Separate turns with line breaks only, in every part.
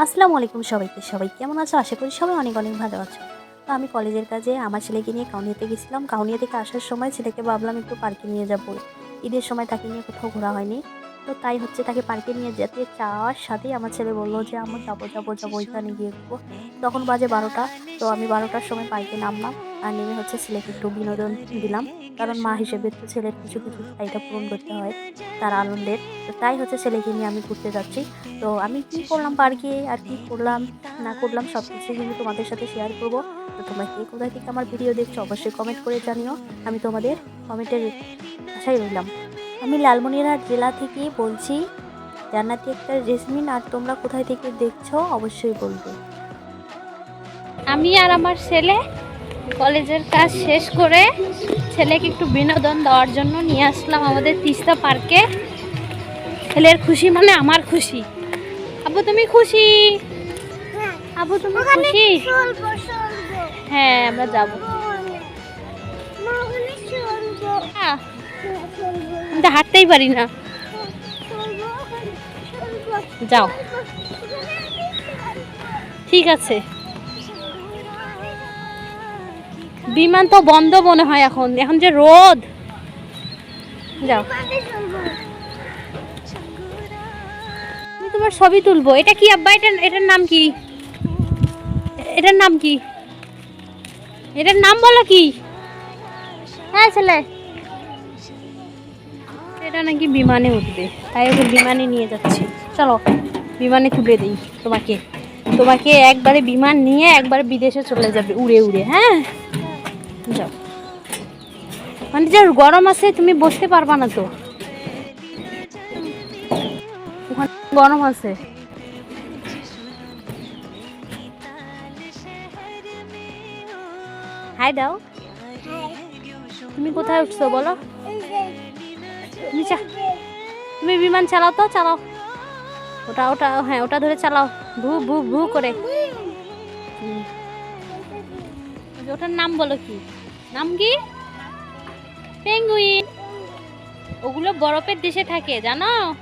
আসসালামু আলাইকুম সবাইকে। সবাই কেমন আছো? আশা করি সবাই অনেক অনেক ভালো আছো। তো আমি কলেজের কাজে আমার ছেলেকে নিয়ে কাউনিয়াতে গেছিলাম। কাউনিয়া থেকে আসার সময় ছেলেকে ভাবলাম একটু পার্কে নিয়ে যাব। ঈদের সময় তাকে নিয়ে কোথাও ঘোরা হয়নি। তো তাই হচ্ছে তাকে পার্কে নিয়ে যেতে চাওয়ার সাথেই আমার ছেলে বলল যে আমার যাব যাব যাব ওইখানে গিয়ে ঘুরবো তখন বাজে বারোটা, তো আমি বারোটার সময় পার্কে নামলাম আর নেমে হচ্ছে ছেলেকে একটু বিনোদন দিলাম। কারণ মা হিসেবে তো ছেলের কিছু কিছু চাহিদা পূরণ করতে হয় তার আনন্দের। তো তাই হচ্ছে ছেলেকে নিয়ে আমি ঘুরতে যাচ্ছি। তো আমি কি করলাম পার্কে, আর কি করলাম, না করলাম সব কিছু কিন্তু তোমাদের সাথে শেয়ার করব। তো তোমরা কে কোথায় থেকে আমার ভিডিও দেখছ অবশ্যই কমেন্ট করে জানিও। আমি তোমাদের কমেন্টের আশায় রইলাম। আমি লালমনিরহাট জেলা থেকে বলছি জান্নাতি একটা জেসমিন আর তোমরা কোথায় থেকে দেখছ অবশ্যই বলবে।
আমি আর আমার ছেলে কলেজের কাজ শেষ করে ছেলেকে একটু বিনোদন দেওয়ার জন্য নিয়ে আসলাম আমাদের তিস্তা পার্কে। ছেলের খুশি মানে আমার খুশি। আবু তুমি খুশি? আবু তুমি খুশি? হ্যাঁ আমরা যাব। তো হাঁটতেই পারি না। যাও। ঠিক আছে। বিমান তো বন্ধ মনে হয় এখন। এখন যে রোদ। যাও। আমি তোমার ছবি তুলবো। এটা কি আব্বা? এটা এটার নাম কি? এটার নাম কি? এটার নাম বলো কি? হ্যাঁ ছেলে। এটা নাকি বিমানে উঠবে। তাই ওকে বিমানে নিয়ে যাচ্ছি। চলো, বিমানে তুলে দিই তোমাকে। তোমাকে একবারে বিমান নিয়ে একবারে বিদেশে চলে যাবে, উড়ে উড়ে হ্যাঁ? যাও। মানে যে গরম আছে, তুমি বসতে পারবা না তো। গরম আছে। হাই দাও। তুমি কোথায় উঠছো বলো? তুমি তুমি বিমান চালাও তো, চালাও। ওটা ওটা হ্যাঁ ওটা ধরে চালাও। ভু ভু ভু করে। ওটার নাম বলো কি? নাম কি? পেঙ্গুইন। ওগুলো বরফের দেশে থাকে, জানো?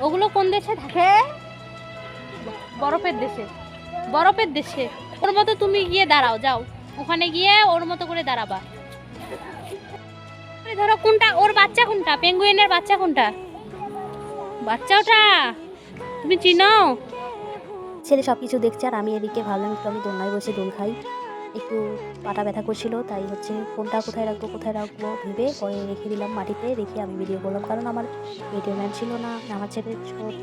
ওগুলো কোন দেশে থাকে? বরফের দেশে। বরফের দেশে। ওর মতো তুমি গিয়ে দাঁড়াও, যাও। ওখানে গিয়ে ওর মতো করে দাঁড়াবা। ধরো কোনটা? ওর বাচ্চা কোনটা? পেঙ্গুইনের বাচ্চা কোনটা? বাচ্চা ওটা তুমি চিনো?
ছেলে সব কিছু দেখছে আর আমি এদিকে ভাবলাম একটু আমি দোলনায় বসে দোল খাই। একটু পাটা ব্যথা করছিল, তাই হচ্ছে ফোনটা কোথায় রাখব কোথায় রাখব ভেবে পরে রেখে দিলাম মাটিতে, রেখে আমি ভিডিও করলাম। কারণ আমার ভিডিও ম্যান ছিল না, আমার ছেলে ছোট,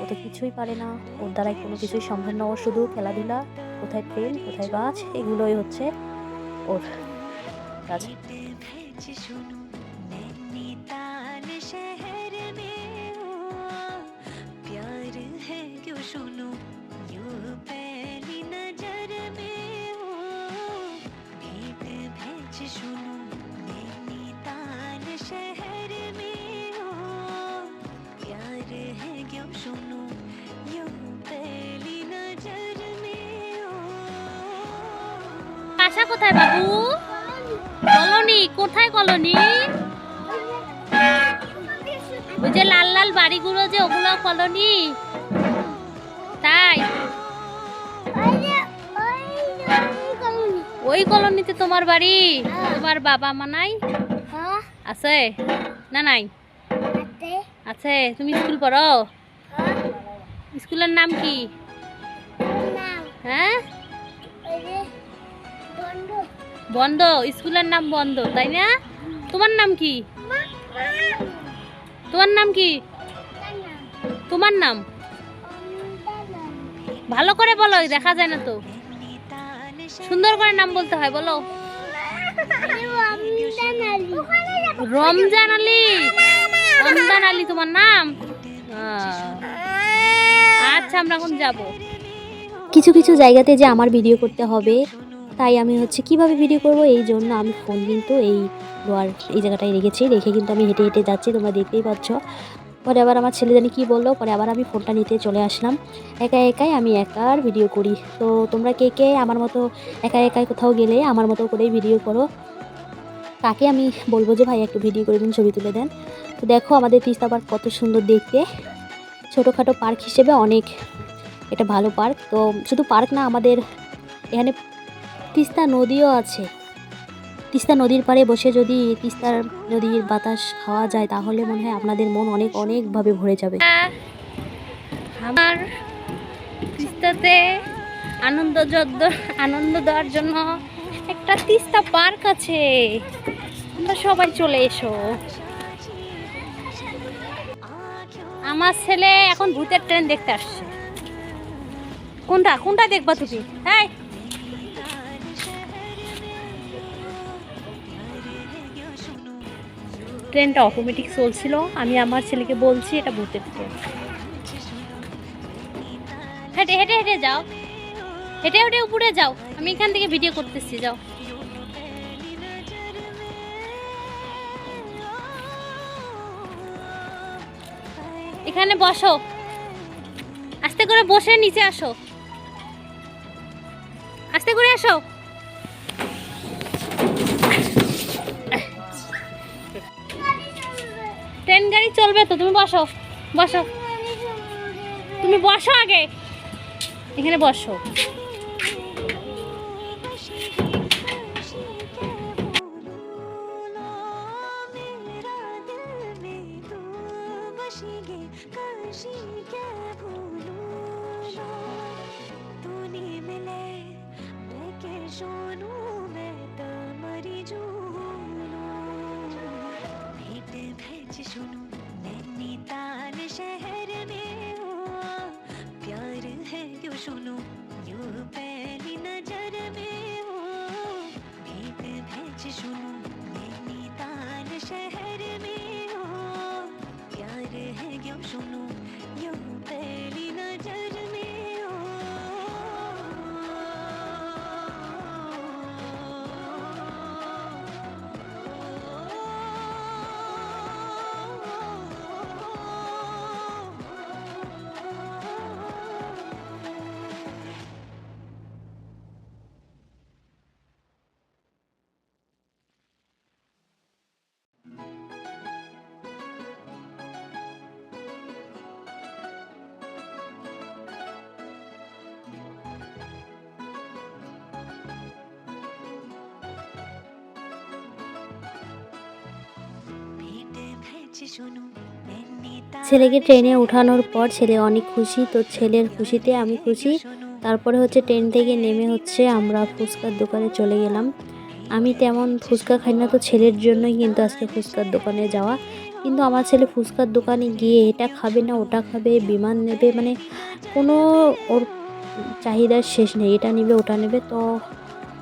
ও তো কিছুই পারে না। ওর দ্বারাই কোনো কিছুই সম্ভব না। ওর শুধু খেলাধুলা, কোথায় ট্রেন কোথায় গাছ এগুলোই হচ্ছে ওর কাজ।
বাসা কোথায় বাবু? কলোনি কোথায় কলোনি? ওই যে লাল লাল বাড়িগুলো যে ওগুলো কলোনি? তাই? ওই কলোনিতে তোমার বাড়ি? তোমার বাবা মা নাই? আছে? না নাই? আছে? তুমি স্কুল পড়ো? স্কুলের নাম কি? হ্যাঁ? বন্ধ। স্কুলের নাম বন্ধ, তাই না? তোমার নাম কি? তোমার নাম কি? তোমার নাম? ভালো করে বলো, দেখা যায় না তো। সুন্দর করে নাম বলতে হয়, বলো। রমজান আলী। রমজান আলী, তোমার নাম? আচ্ছা আমরা এখন যাব।
কিছু কিছু জায়গাতে যে আমার ভিডিও করতে হবে তাই আমি হচ্ছে কীভাবে ভিডিও করব, এই জন্য আমি ফোন কিন্তু এই লোয়ার এই জায়গাটায় রেখেছি। রেখে কিন্তু আমি হেঁটে হেঁটে যাচ্ছি, তোমরা দেখতেই পাচ্ছ। পরে আবার আমার ছেলে জানি কী বলল, পরে আবার আমি ফোনটা নিতে চলে আসলাম। একা একাই আমি একার ভিডিও করি। তো তোমরা কে কে আমার মতো একা একাই কোথাও গেলে আমার মতো করেই ভিডিও করো। তাকে আমি বলব যে, ভাই একটু ভিডিও করে দিন, ছবি তুলে দেন। তো দেখো আমাদের তিস্তা পার্ক কত সুন্দর দেখতে। ছোটোখাটো পার্ক হিসেবে অনেক, এটা ভালো পার্ক। তো শুধু পার্ক না, আমাদের এখানে তিস্তা নদীও আছে। তিস্তা নদীর পাড়ে বসে যদি তিস্তার নদীর বাতাস খাওয়া যায়, তাহলে মনে হয় আপনাদের মন অনেক, অনেকভাবে ভরে যাবে।
আমার তিস্তাতে আনন্দ আনন্দ দেওয়ার জন্য একটা তিস্তা পার্ক আছে। তোমরা সবাই চলে এসো। আমার ছেলে এখন ভূতের ট্রেন দেখতে আসছে। কোনটা? কোনটা দেখবা তুমি? হ্যাঁ ট্রেনটা অটোমেটিক চলছিল। আমি আমার ছেলেকে বলছি এটা ভূতের ট্রেন হেঁটে হেঁটে হেঁটে যাও। হেঁটে হেঁটে উপরে যাও। আমি এখান থেকে ভিডিও করতেছি, যাও। এখানে বসো। আস্তে করে বসে নিচে আসো। আস্তে করে আসো। গাড়ি তো? তুমি বসো বসো। তুমি বসো আগে। এখানে বসো।
सुनो। 你的
ছেলেকে ট্রেনে ওঠানোর পর ছেলে অনেক খুশি তো ছেলের খুশিতে আমি খুশি। তারপরে হচ্ছে ট্রেন থেকে নেমে হচ্ছে আমরা ফুচকার দোকানে চলে গেলাম। আমি তেমন ফুচকা খাই না তো ছেলের জন্যই কিন্তু আজকে ফুচকার দোকানে যাওয়া। কিন্তু আমার ছেলে ফুচকার দোকানে গিয়ে এটা খাবে না ওটা খাবে বিমান নেবে মানে কোনো ওর চাহিদার শেষ নেই। এটা নেবে ওটা নেবে তো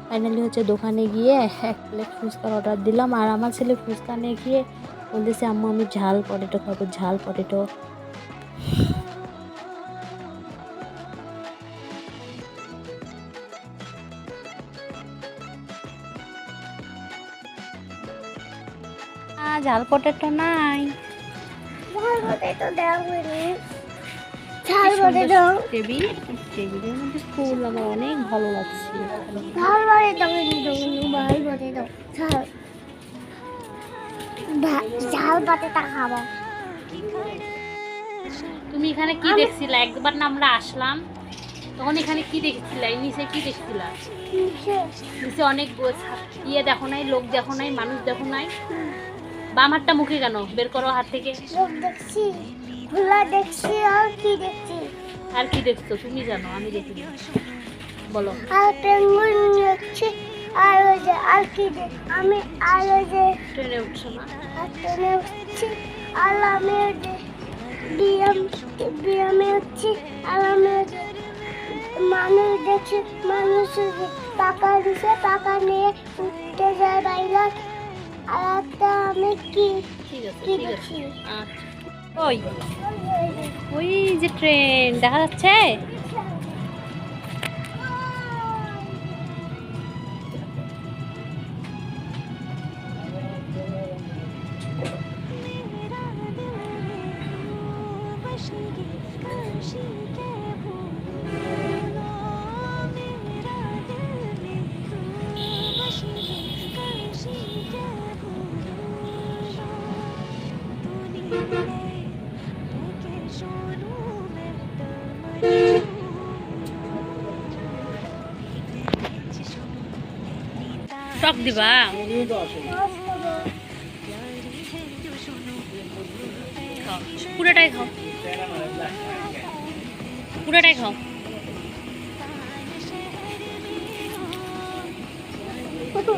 ফাইনালি হচ্ছে দোকানে গিয়ে এক প্লেট ফুচকার অর্ডার দিলাম। আর আমার ছেলে ফুচকা নিয়ে গিয়ে বলতেছে আম্মু আমি ঝাল পটেটো খাব ঝাল পটেটো।
ঝাল পটেটো নাই।
ঝাল পটেটো দাও বলে। ঝাল পটেটো।
টেবিল টেবিলের মধ্যে ফুল আমার অনেক ভালো লাগছে।
ঝাল পটেটো ঝাল পটেটো। ঝাল ঝাল পটেটো খাব।
তুমি এখানে কি দেখছিলা? একবার না আমরা আসলাম তখন এখানে কি দেখছিলা? এই নিচে কি দেখছিলা? নিচে অনেক ইয়ে দেখো নাই লোক দেখো নাই মানুষ দেখো নাই। বাম হাতটা মুখে কেন? বের করো হাত থেকে।
দেখছি খোলা দেখছি আর কি দেখছি?
আর কি দেখছ? তুমি জানো আমি দেখিনি বলো।
আর পেঙ্গুইন যে আর কি দেখ আমি আর যে
ট্রেনে উঠছো না।
ট্রেনে উঠছি আর আমি যে বিয়াম বিয়ামে উঠছি আর আমি মানুষ দেখছি মানুষ যে টাকা দিছে টাকা নিয়ে উঠতে যায় বাইরে। আর একটা আমি কি
ঠিক আছে ঠিক আছে। আচ্ছা। ওই ওই যে ট্রেন দেখা যাচ্ছে? টক দিবা পুরোটাই খাও। পুরোটাই খাও।
মস্ত